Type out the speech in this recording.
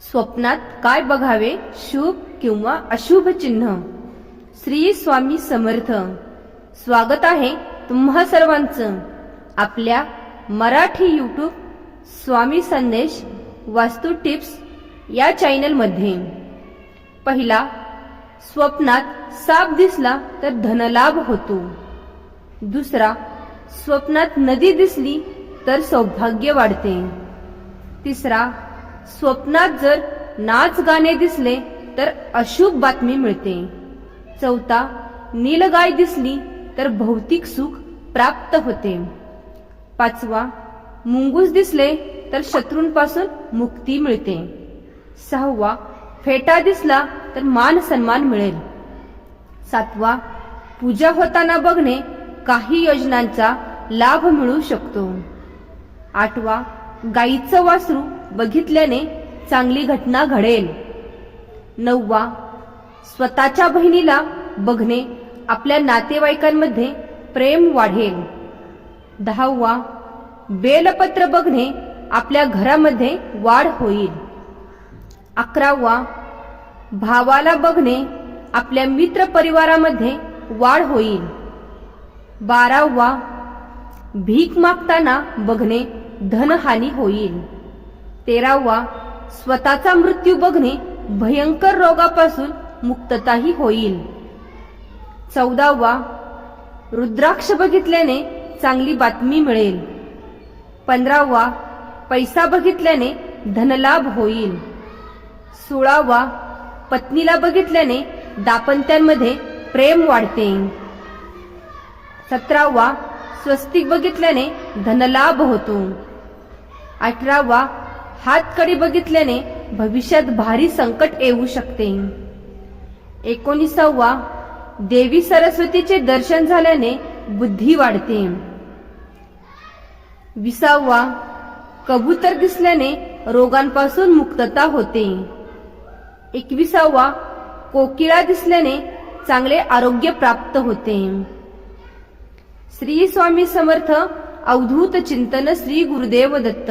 स्वप्नात काय बघावे? शुभ किंवा अशुभ चिन्ह? श्री स्वामी समर्थ. स्वागत आहे तुम्हा सर्वांचं. आपल्या मराठी यूट्यूब स्वामी संदेश वास्तू टिप्स या चॅनलमध्ये पहिला स्वप्नात साप दिसला तर धनलाभ होतो. दुसरा स्वप्नात नदी दिसली तर सौभाग्य वाढते. तिसरा स्वप्नात जर नाच गाणे दिसले तर अशुभ बातमी मिळते. चौथा नीलगाय दिसली तर भौतिक सुख प्राप्त होते. पाचवा मुंगूस दिसले तर शत्रूंपासून मुक्ती मिळते. सहावा फेटा दिसला तर मान सन्मान मिळेल. सातवा पूजा होताना बघणे काही योजनांचा लाभ मिळू शकतो. आठवा गाईचं वासरू बघितल्याने चांगली घटना घडेल. नववा स्वतःच्या बहिणीला बघणे आपल्या नातेवाईकांमध्ये प्रेम वाढेल. दहावा बेलपत्र बघणे आपल्या घरामध्ये वाढ होईल. अकरावा भावाला बघणे आपल्या मित्र परिवारामध्ये वाढ होईल. बारावा भीक मागताना बघणे धनहानी होईल. तेरावा स्वतःचा मृत्यू बघणे भयंकर रोगापासून मुक्तताही होईल. चौदावा रुद्राक्ष बघितल्याने चांगली बातमी मिळेल. पंधरावा पैसा बघितल्याने धनलाभ होईल. सोळावा पत्नीला बघितल्याने दापंत्यांमध्ये प्रेम वाढते. सतरावा स्वस्तिक बघितल्याने धनलाभ होतो. अठरावा हातकडी बघितल्याने भविष्यात भारी संकट येऊ शकते. एकोणीसावा देवी सरस्वतीचे दर्शन झाल्याने बुद्धी वाढते. विसावा कबूतर दिसल्याने रोगांपासून मुक्तता होते. एकविसावा कोकिळा दिसल्याने चांगले आरोग्य प्राप्त होते. श्री स्वामी समर्थ अवधूत चिंतन श्री गुरुदेव दत्त